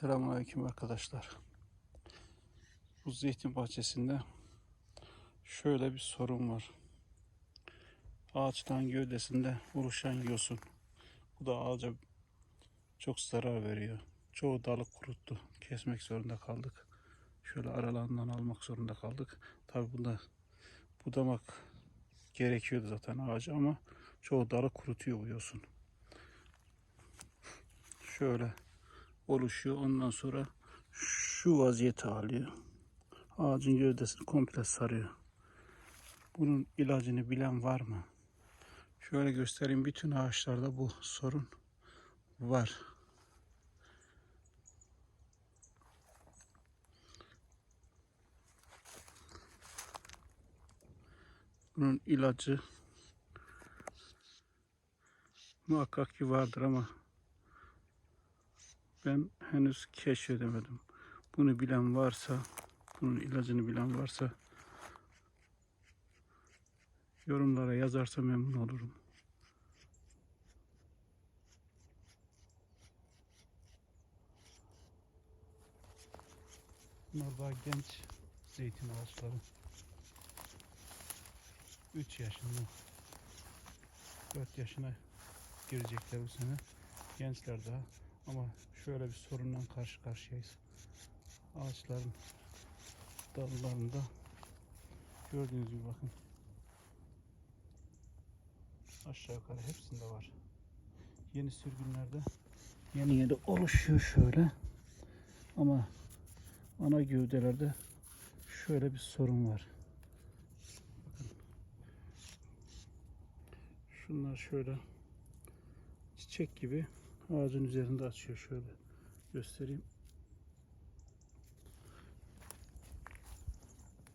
Selamünaleyküm arkadaşlar. Bu zeytin bahçesinde şöyle bir sorun var. Ağaçtan gövdesinde oluşan yosun. Bu da ağaca çok zarar veriyor. Çoğu dalı kuruttu. Kesmek zorunda kaldık. Şöyle aralarından almak zorunda kaldık. Tabi bunda budamak gerekiyordu zaten ağacı ama çoğu dalı kurutuyor bu yosun. Şöyle oluşuyor. Ondan sonra şu vaziyeti alıyor. Ağacın gövdesini komple sarıyor. Bunun ilacını bilen var mı? Şöyle göstereyim. Bütün ağaçlarda bu sorun var. Bunun ilacı muhakkak ki vardır ama ben henüz keşfedemedim. Bunu bilen varsa, bunun ilacını bilen varsa yorumlara yazarsa memnun olurum. Bunlar daha genç zeytin ağaçları. 3 yaşında, 4 yaşına girecekler bu sene. Gençler daha. Ama şöyle bir sorunla karşı karşıyayız. Ağaçların dallarında gördüğünüz gibi bakın. Aşağı yukarı hepsinde var. Yeni sürgünlerde yeni yeni oluşuyor şöyle. Ama ana gövdelerde şöyle bir sorun var. Şunlar şöyle çiçek gibi ağacın üzerinde açıyor şöyle göstereyim.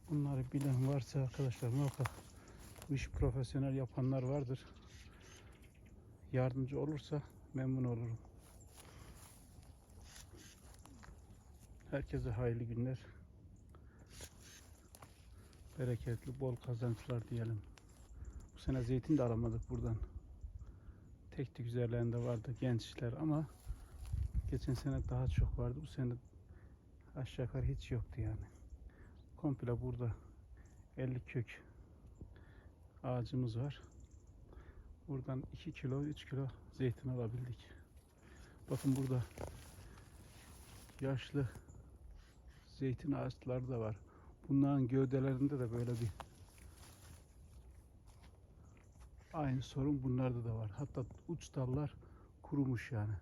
Bunları bilen varsa arkadaşlar muhakkak bu iş profesyonel yapanlar vardır. Yardımcı olursa memnun olurum. Herkese hayırlı günler. Bereketli, bol kazançlar diyelim. Bu sene zeytin de alamadık buradan tek tük üzerlerinde vardı gençler ama geçen sene daha çok vardı. Bu sene aşağı yukarı hiç yoktu yani. Komple burada 50 kök ağacımız var. Buradan 2 kilo 3 kilo zeytin alabildik. Bakın burada yaşlı zeytin ağaçları da var. Bunların gövdelerinde de böyle bir Aynı sorun bunlarda da var. Hatta uç dallar kurumuş yani.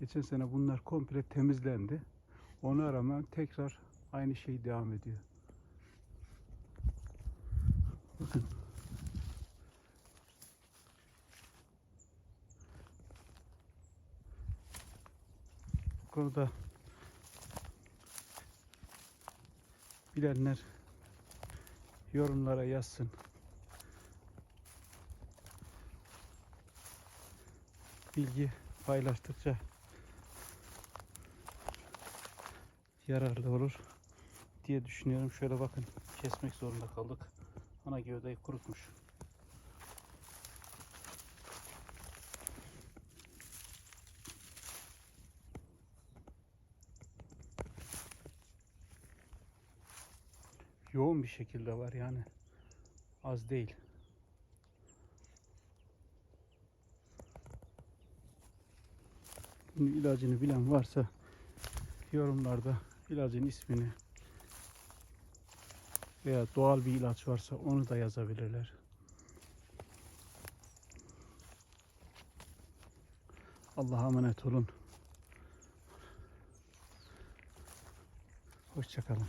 Geçen sene bunlar komple temizlendi. Ona rağmen tekrar aynı şey devam ediyor. Bakın. Bu konuda bilenler yorumlara yazsın. Bilgi paylaştıkça yararlı olur diye düşünüyorum. Şöyle bakın kesmek zorunda kaldık. Ana gövdeyi kurutmuş. Yoğun bir şekilde var yani. Az değil. Bunun ilacını bilen varsa yorumlarda ilacın ismini veya doğal bir ilaç varsa onu da yazabilirler. Allah'a emanet olun. Hoşçakalın.